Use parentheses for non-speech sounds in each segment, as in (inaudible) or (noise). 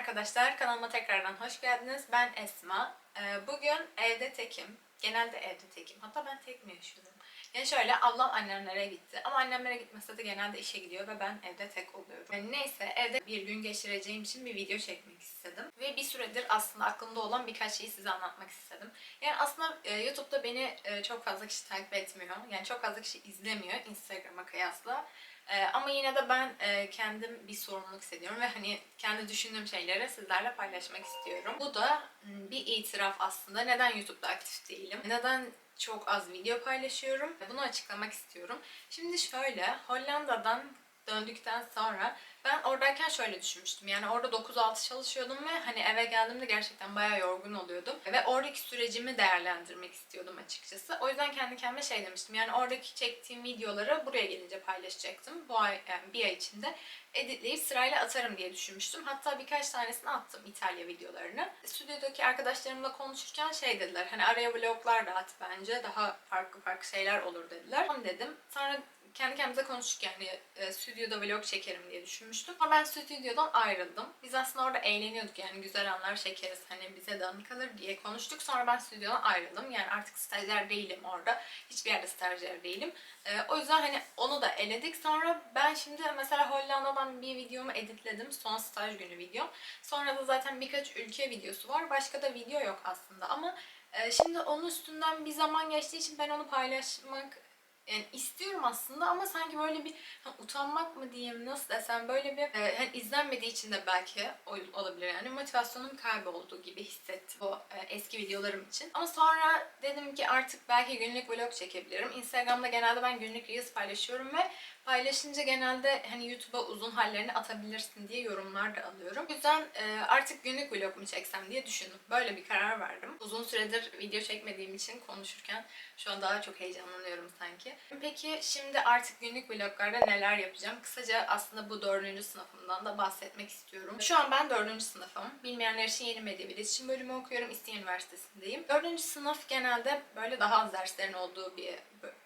arkadaşlar. Kanalıma tekrardan hoş geldiniz. Ben Esma. Ee, Bugün evde tekim. Genelde evde tekim. Hatta ben tek mi yaşıyorum? Yani şöyle ablam annemlere gitti. Ama annemlere gitmese de genelde işe gidiyor ve ben evde tek oluyorum. Yani neyse evde bir gün geçireceğim için bir video çekmek istedim. Ve bir süredir aslında aklımda olan birkaç şeyi size anlatmak istedim. Yani aslında e, YouTube'da beni e, çok fazla kişi takip etmiyor. Yani çok fazla kişi izlemiyor Instagram'a kıyasla. Ee, ama yine de ben e, kendim bir sorumluluk hissediyorum ve hani kendi düşündüğüm şeyleri sizlerle paylaşmak istiyorum. Bu da m, bir itiraf aslında. Neden YouTube'da aktif değilim? Neden çok az video paylaşıyorum? Bunu açıklamak istiyorum. Şimdi şöyle, Hollanda'dan döndükten sonra ben oradayken şöyle düşünmüştüm. Yani orada 9-6 çalışıyordum ve hani eve geldiğimde gerçekten bayağı yorgun oluyordum. Ve oradaki sürecimi değerlendirmek istiyordum açıkçası. O yüzden kendi kendime şey demiştim. Yani oradaki çektiğim videoları buraya gelince paylaşacaktım. Bu ay yani bir ay içinde editleyip sırayla atarım diye düşünmüştüm. Hatta birkaç tanesini attım İtalya videolarını. Stüdyodaki arkadaşlarımla konuşurken şey dediler. Hani araya vloglar da at bence. Daha farklı farklı şeyler olur dediler. Onu dedim. Sonra kendi kendimize konuştuk yani e, stüdyoda vlog çekerim diye düşünmüştüm. Ama ben stüdyodan ayrıldım. Biz aslında orada eğleniyorduk yani güzel anlar çekeriz hani bize anı kalır diye konuştuk. Sonra ben stüdyodan ayrıldım. Yani artık stajyer değilim orada. Hiçbir yerde stajyer değilim. E, o yüzden hani onu da eledik. Sonra ben şimdi mesela Hollanda'dan bir videomu editledim. Son staj günü videom. Sonra da zaten birkaç ülke videosu var. Başka da video yok aslında ama e, şimdi onun üstünden bir zaman geçtiği için ben onu paylaşmak yani istiyorum aslında ama sanki böyle bir ha, utanmak mı diyeyim nasıl desem böyle bir e, hani izlenmediği için de belki olabilir yani motivasyonum kaybolduğu gibi hissettim bu e, eski videolarım için. Ama sonra dedim ki artık belki günlük vlog çekebilirim. Instagram'da genelde ben günlük reels paylaşıyorum ve paylaşınca genelde hani YouTube'a uzun hallerini atabilirsin diye yorumlar da alıyorum. O yüzden e, artık günlük vlog mu çeksem diye düşündüm. Böyle bir karar verdim. Uzun süredir video çekmediğim için konuşurken şu an daha çok heyecanlanıyorum sanki. Peki şimdi artık günlük vloglarda neler yapacağım? Kısaca aslında bu dördüncü sınıfımdan da bahsetmek istiyorum. Şu an ben dördüncü sınıfım. Bilmeyenler için yeni medya ve iletişim bölümü okuyorum. İstinye Üniversitesi'ndeyim. Dördüncü sınıf genelde böyle daha az derslerin olduğu bir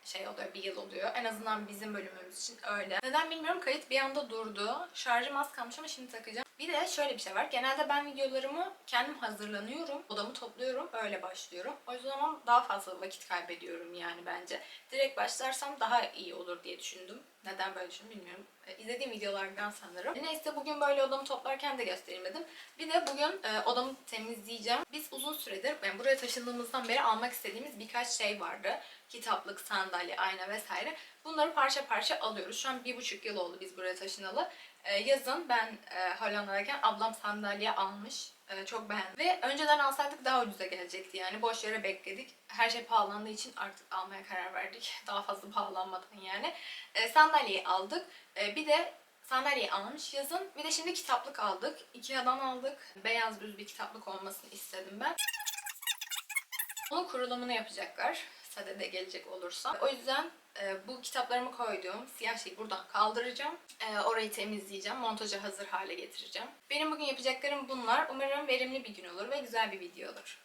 şey oluyor, bir yıl oluyor. En azından bizim bölümümüz için öyle. Neden bilmiyorum kayıt bir anda durdu. Şarjım az kalmış ama şimdi takacağım. Bir de şöyle bir şey var. Genelde ben videolarımı kendim hazırlanıyorum. Odamı topluyorum. Öyle başlıyorum. O zaman daha fazla vakit kaybediyorum yani bence. Direkt başlarsam daha iyi olur diye düşündüm. Neden böyle düşündüm bilmiyorum. E, İzlediğim videolardan sanırım. Neyse bugün böyle odamı toplarken de göstereyim dedim. Bir de bugün e, odamı temizleyeceğim. Biz uzun süredir yani buraya taşındığımızdan beri almak istediğimiz birkaç şey vardı. Kitaplık, sandalye, ayna vesaire. Bunları parça parça alıyoruz. Şu an bir buçuk yıl oldu biz buraya taşınalı. Ee, yazın ben e, Hollanda'dayken ablam sandalye almış. Ee, çok beğendim. Ve önceden alsaydık daha ucuza gelecekti yani. Boş yere bekledik. Her şey pahalandığı için artık almaya karar verdik. (laughs) Daha fazla pahalanmadan yani. Ee, sandalyeyi aldık. Bir de sandalyeyi almış yazın. Bir de şimdi kitaplık aldık. Ikea'dan aldık. Beyaz düz bir kitaplık olmasını istedim ben. Onun kurulumunu yapacaklar. Sadede gelecek olursa. O yüzden e, bu kitaplarımı koyduğum siyah şeyi buradan kaldıracağım. E, orayı temizleyeceğim. Montaja hazır hale getireceğim. Benim bugün yapacaklarım bunlar. Umarım verimli bir gün olur ve güzel bir video olur.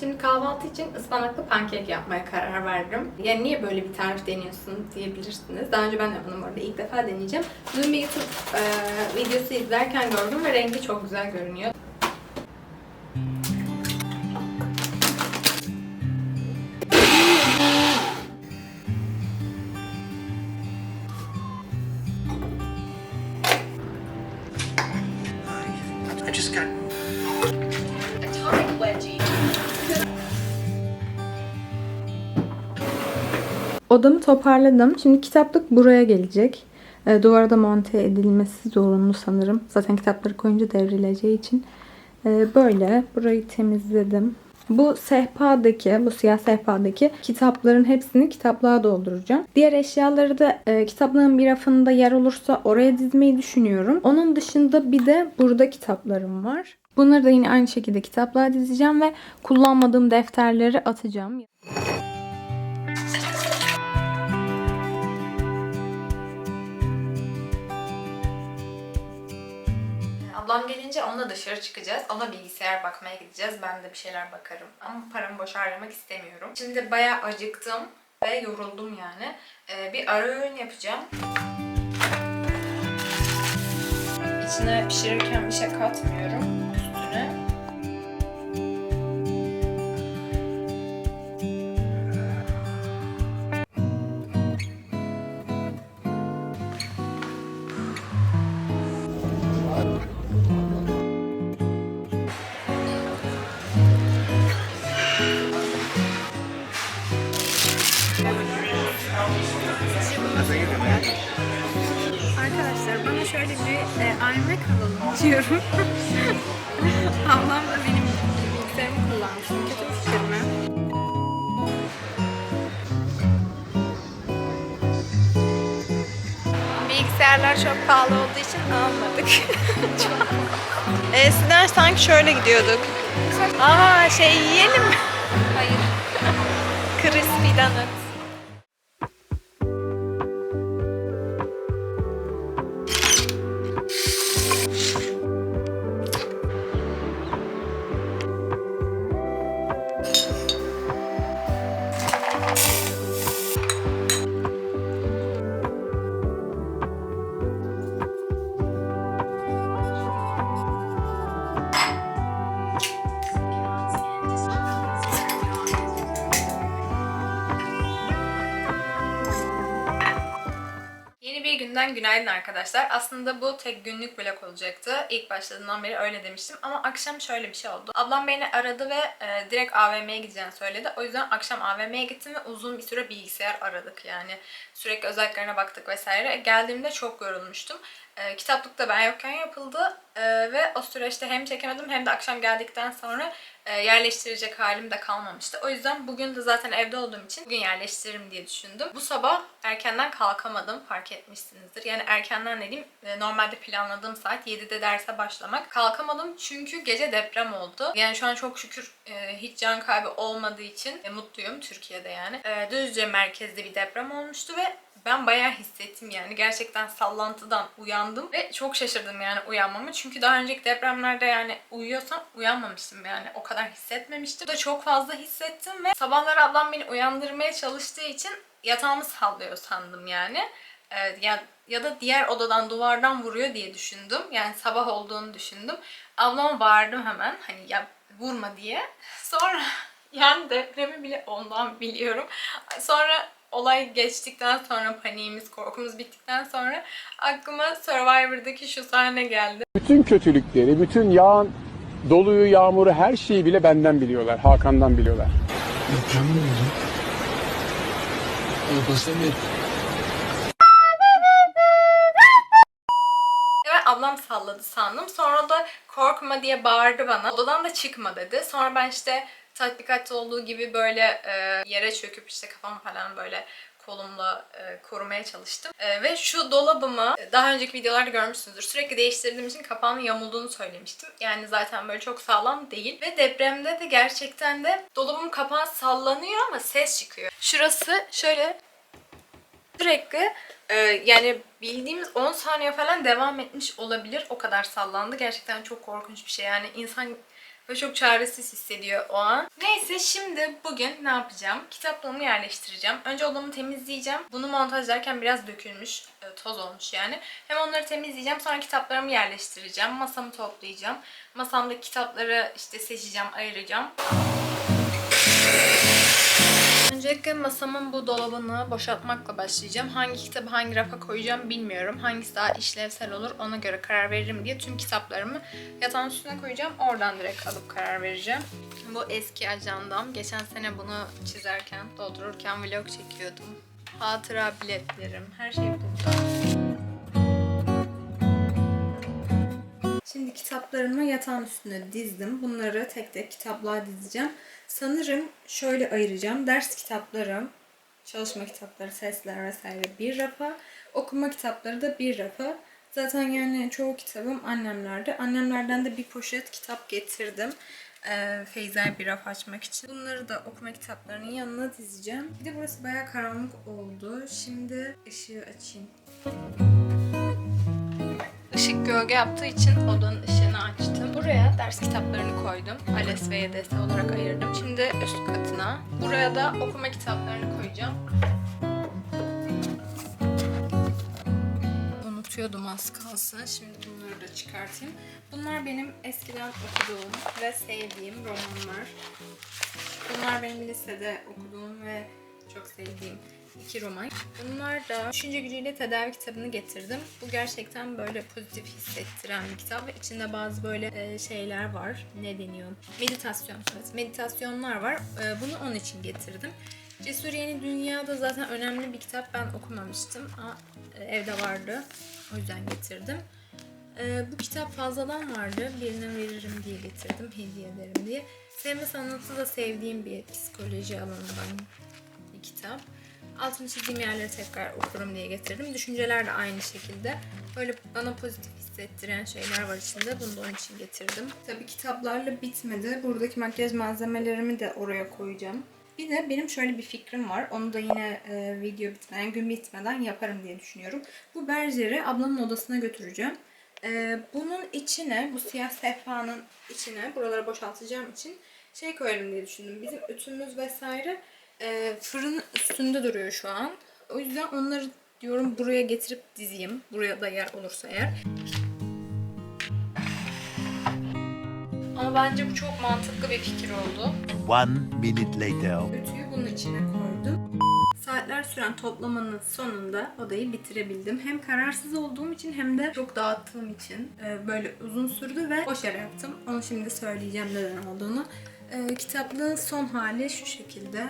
Şimdi kahvaltı için ıspanaklı pankek yapmaya karar verdim. Yani niye böyle bir tarif deniyorsun diyebilirsiniz. Daha önce ben yapmadım orada ilk defa deneyeceğim. Dün bir YouTube e, videosu izlerken gördüm ve rengi çok güzel görünüyor. Just got. Atomic wedgie. Odamı toparladım. Şimdi kitaplık buraya gelecek. E, duvara da monte edilmesi zorunlu sanırım. Zaten kitapları koyunca devrileceği için. E, böyle burayı temizledim. Bu sehpadaki, bu siyah sehpadaki kitapların hepsini kitaplığa dolduracağım. Diğer eşyaları da e, kitaplığın bir rafında yer olursa oraya dizmeyi düşünüyorum. Onun dışında bir de burada kitaplarım var. Bunları da yine aynı şekilde kitaplığa dizeceğim ve kullanmadığım defterleri atacağım. bitince onunla dışarı çıkacağız. Ona bilgisayar bakmaya gideceğiz. Ben de bir şeyler bakarım. Ama paramı boş harcamak istemiyorum. Şimdi bayağı acıktım ve yoruldum yani. Ee, bir ara öğün yapacağım. İçine pişirirken bir şey katmıyorum. Şöyle bir e, iMac alalım diyorum. (laughs) Ablam da benim bilgisayarımı kullansın. Kötü bir fikir mi? Bilgisayarlar çok pahalı olduğu için almadık. çok. (laughs) Eskiden sanki şöyle gidiyorduk. Aa şey yiyelim mi? (laughs) Hayır. Crispy donut. Günaydın arkadaşlar. Aslında bu tek günlük vlog olacaktı. İlk başladığından beri öyle demiştim. Ama akşam şöyle bir şey oldu. Ablam beni aradı ve e, direkt AVM'ye gideceğini söyledi. O yüzden akşam AVM'ye gittim ve uzun bir süre bilgisayar aradık. Yani sürekli özelliklerine baktık vesaire. Geldiğimde çok yorulmuştum. E, kitaplık da ben yokken yapıldı. E, ve o süreçte hem çekemedim hem de akşam geldikten sonra e, yerleştirecek halim de kalmamıştı. O yüzden bugün de zaten evde olduğum için bugün yerleştiririm diye düşündüm. Bu sabah erkenden kalkamadım fark etmişsinizdir. Yani erkenden dediğim e, normalde planladığım saat 7'de derse başlamak. Kalkamadım çünkü gece deprem oldu. Yani şu an çok şükür e, hiç can kaybı olmadığı için e, mutluyum Türkiye'de yani. Düzce merkezde bir deprem olmuştu ve ben bayağı hissettim yani. Gerçekten sallantıdan uyandım ve çok şaşırdım yani uyanmamı. Çünkü daha önceki depremlerde yani uyuyorsam uyanmamıştım yani. O kadar hissetmemiştim. Da çok fazla hissettim ve sabahları ablam beni uyandırmaya çalıştığı için yatağımı sallıyor sandım yani. Ee, ya, ya da diğer odadan duvardan vuruyor diye düşündüm. Yani sabah olduğunu düşündüm. Ablama bağırdım hemen hani ya vurma diye. (laughs) Sonra yani depremi bile ondan biliyorum. Sonra olay geçtikten sonra paniğimiz, korkumuz bittikten sonra aklıma Survivor'daki şu sahne geldi. Bütün kötülükleri, bütün yağan doluyu, yağmuru, her şeyi bile benden biliyorlar. Hakan'dan biliyorlar. Deprem mi oldu? Mı? Salladı sandım. Sonra da korkma diye bağırdı bana. Odadan da çıkma dedi. Sonra ben işte tatbikatta olduğu gibi böyle e, yere çöküp işte kafamı falan böyle kolumla e, korumaya çalıştım. E, ve şu dolabımı e, daha önceki videolarda görmüşsünüzdür. Sürekli değiştirdiğim için kapağının yamulduğunu söylemiştim. Yani zaten böyle çok sağlam değil. Ve depremde de gerçekten de dolabımın kapağı sallanıyor ama ses çıkıyor. Şurası şöyle sürekli e, yani bildiğimiz 10 saniye falan devam etmiş olabilir. O kadar sallandı. Gerçekten çok korkunç bir şey. Yani insan böyle çok çaresiz hissediyor o an. Neyse şimdi bugün ne yapacağım? Kitaplığımı yerleştireceğim. Önce odamı temizleyeceğim. Bunu montajlarken biraz dökülmüş, e, toz olmuş yani. Hem onları temizleyeceğim. Sonra kitaplarımı yerleştireceğim. Masamı toplayacağım. Masamdaki kitapları işte seçeceğim, ayıracağım. Öncelikle masamın bu dolabını boşaltmakla başlayacağım. Hangi kitabı hangi rafa koyacağım bilmiyorum. Hangisi daha işlevsel olur ona göre karar veririm diye tüm kitaplarımı yatağın üstüne koyacağım. Oradan direkt alıp karar vereceğim. Bu eski ajandam. Geçen sene bunu çizerken, doldururken vlog çekiyordum. Hatıra biletlerim. Her şey burada. Kitaplarımı yatağın üstüne dizdim. Bunları tek tek kitaplığa dizeceğim. Sanırım şöyle ayıracağım. Ders kitaplarım, çalışma kitapları, sesler vesaire bir rafa. Okuma kitapları da bir rafa. Zaten yani çoğu kitabım annemlerde. Annemlerden de bir poşet kitap getirdim. Ee, Feyzer bir raf açmak için. Bunları da okuma kitaplarının yanına dizeceğim. Bir de burası bayağı karanlık oldu. Şimdi ışığı açayım. Işık gölge yaptığı için odanın ışığını açtım. Buraya ders kitaplarını koydum. ALES ve YDS olarak ayırdım. Şimdi üst katına. Buraya da okuma kitaplarını koyacağım. Unutuyordum az kalsın. Şimdi bunları burada çıkartayım. Bunlar benim eskiden okuduğum ve sevdiğim romanlar. Bunlar benim lisede okuduğum ve çok sevdiğim iki roman. Bunlar da Düşünce Gücüyle Tedavi kitabını getirdim. Bu gerçekten böyle pozitif hissettiren bir kitap ve içinde bazı böyle e, şeyler var. Ne deniyor? Meditasyon. Evet, meditasyonlar var. E, bunu onun için getirdim. Cesur Yeni Dünya'da zaten önemli bir kitap. Ben okumamıştım ama e, evde vardı. O yüzden getirdim. Ee, bu kitap fazladan vardı. Birine veririm diye getirdim. Hediye ederim diye. Sevme sanatı da sevdiğim bir psikoloji alanından. Altını çizdiğim yerleri tekrar okurum diye getirdim. Düşünceler de aynı şekilde. Böyle bana pozitif hissettiren şeyler var içinde. Bunu da onun için getirdim. Tabii kitaplarla bitmedi. Buradaki makyaj malzemelerimi de oraya koyacağım. Bir de benim şöyle bir fikrim var. Onu da yine e, video bitmeden, gün bitmeden yaparım diye düşünüyorum. Bu berjeri ablamın odasına götüreceğim. Ee, bunun içine, bu siyah sehpanın içine, buraları boşaltacağım için şey koyarım diye düşündüm. Bizim ütümüz vesaire e, fırın üstünde duruyor şu an. O yüzden onları diyorum buraya getirip dizeyim. Buraya da yer olursa eğer. Ama bence bu çok mantıklı bir fikir oldu. One minute later. Ütüyü bunun içine koydum. Saatler süren toplamanın sonunda odayı bitirebildim. Hem kararsız olduğum için hem de çok dağıttığım için e, böyle uzun sürdü ve boş yere yaptım. Onu şimdi söyleyeceğim neden olduğunu. E, kitaplığın son hali şu şekilde.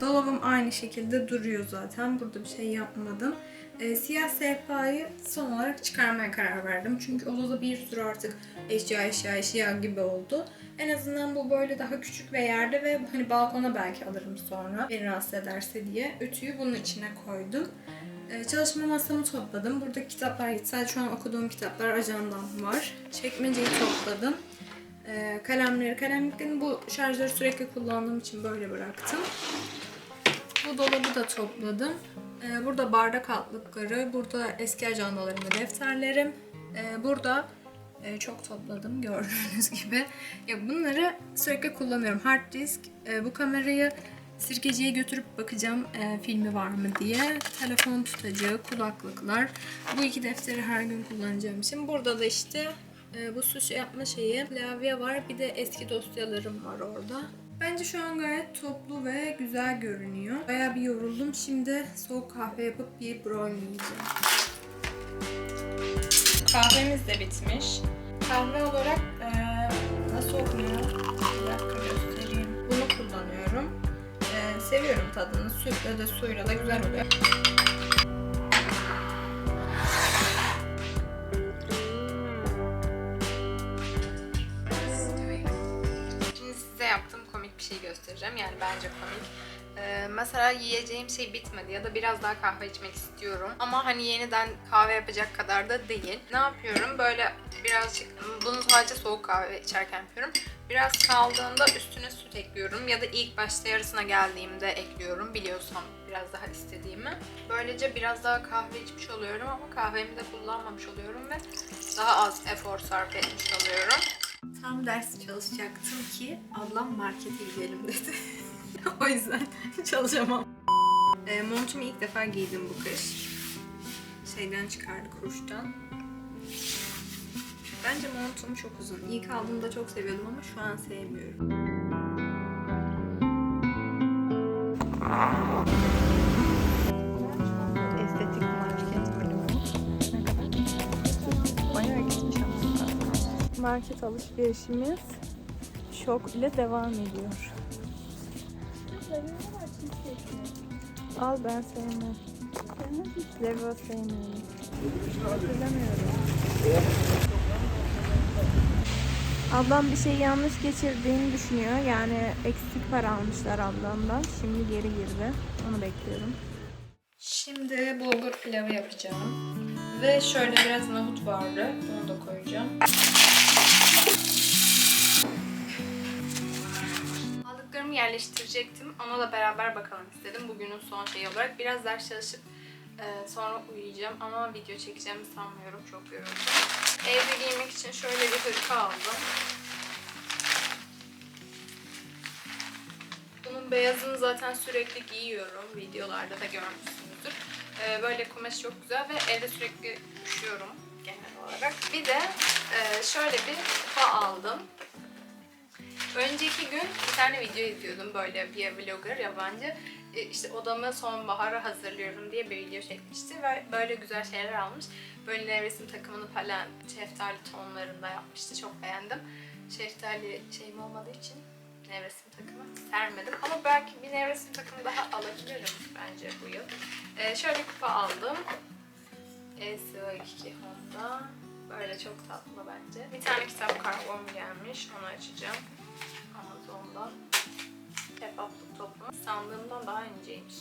Dolabım aynı şekilde duruyor zaten. Burada bir şey yapmadım. E, siyah sehpayı son olarak çıkarmaya karar verdim. Çünkü odada bir sürü artık eşya eşya eşya gibi oldu. En azından bu böyle daha küçük ve yerde ve hani balkona belki alırım sonra beni rahatsız ederse diye. Ütüyü bunun içine koydum. Ee, çalışma masamı topladım. Burada kitaplar. Sadece şu an okuduğum kitaplar ajandam var. Çekmeceyi topladım. Ee, kalemleri, kalemliklerini bu şarjları sürekli kullandığım için böyle bıraktım. Bu dolabı da topladım. Ee, burada bardak altlıkları, burada eski ajandalarım ve defterlerim. Burada e, çok topladım gördüğünüz (laughs) gibi. Ya bunları sürekli kullanıyorum. Hard disk, e, bu kamerayı sirkeciye götürüp bakacağım e, filmi var mı diye. Telefon tutacağı, kulaklıklar. Bu iki defteri her gün kullanacağım için. Burada da işte e, bu su şey yapma şeyi, klavye var. Bir de eski dosyalarım var orada. Bence şu an gayet toplu ve güzel görünüyor. Bayağı bir yoruldum. Şimdi soğuk kahve yapıp bir brownie yiyeceğim. Kahvemiz de bitmiş. Kahve olarak eee nasıl okunuyor? Seviyorum tadını. Sütle de suyla da güzel oluyor. Şimdi size yaptığım komik bir şey göstereceğim. Yani bence komik. Ee, mesela yiyeceğim şey bitmedi ya da biraz daha kahve içmek istiyorum. Ama hani yeniden kahve yapacak kadar da değil. Ne yapıyorum? Böyle birazcık, bunu sadece soğuk kahve içerken yapıyorum. Biraz kaldığında üstüne süt ekliyorum ya da ilk başta yarısına geldiğimde ekliyorum biliyorsam biraz daha istediğimi. Böylece biraz daha kahve içmiş oluyorum ama kahvemi de kullanmamış oluyorum ve daha az efor sarf etmiş oluyorum. Tam ders çalışacaktım ki ablam markete gidelim dedi. (laughs) o yüzden çalışamam. E, montumu ilk defa giydim bu kış. Şeyden çıkardı kuruştan. Bence montum çok uzun. İlk aldığımda çok seviyordum ama şu an sevmiyorum. Estetik market. Ne kadar? Bayağı gitmiş aslında. Market alışverişimiz şok ile devam ediyor. Al ben sevmem. Leva sevmiyorum. Hatırlamıyorum. Ablam bir şey yanlış geçirdiğini düşünüyor. Yani eksik para almışlar ablamdan. Şimdi geri girdi. Onu bekliyorum. Şimdi bulgur pilavı yapacağım. Ve şöyle biraz nohut vardı. Bunu da koyacağım. Aldıklarımı yerleştirecektim. Ona da beraber bakalım istedim. Bugünün son şeyi olarak. Biraz ders çalışıp e, sonra uyuyacağım. Ama video çekeceğimi sanmıyorum. Çok yoruldum. Evde giymek için şöyle bir hırka aldım. Bunun beyazını zaten sürekli giyiyorum. Videolarda da görmüşsünüzdür. Ee, böyle kumaş çok güzel ve evde sürekli üşüyorum genel olarak. Bir de e, şöyle bir kupa aldım. Önceki gün bir tane video izliyordum böyle bir vlogger yabancı. E, işte odamı sonbahara hazırlıyorum diye bir video çekmişti ve böyle güzel şeyler almış. Böyle nevresim takımını falan şeftali tonlarında yapmıştı. Çok beğendim. Şeftali şeyim olmadığı için nevresim takımı sermedim. Ama belki bir nevresim takımı daha alabilirim bence bu yıl. E, şöyle kupa aldım. ESO2 Honda. Böyle çok tatlı bence. Bir tane kitap kargom gelmiş. Onu açacağım. Amazon'dan. Kebaplık toplu. Sandığımdan daha inceymiş.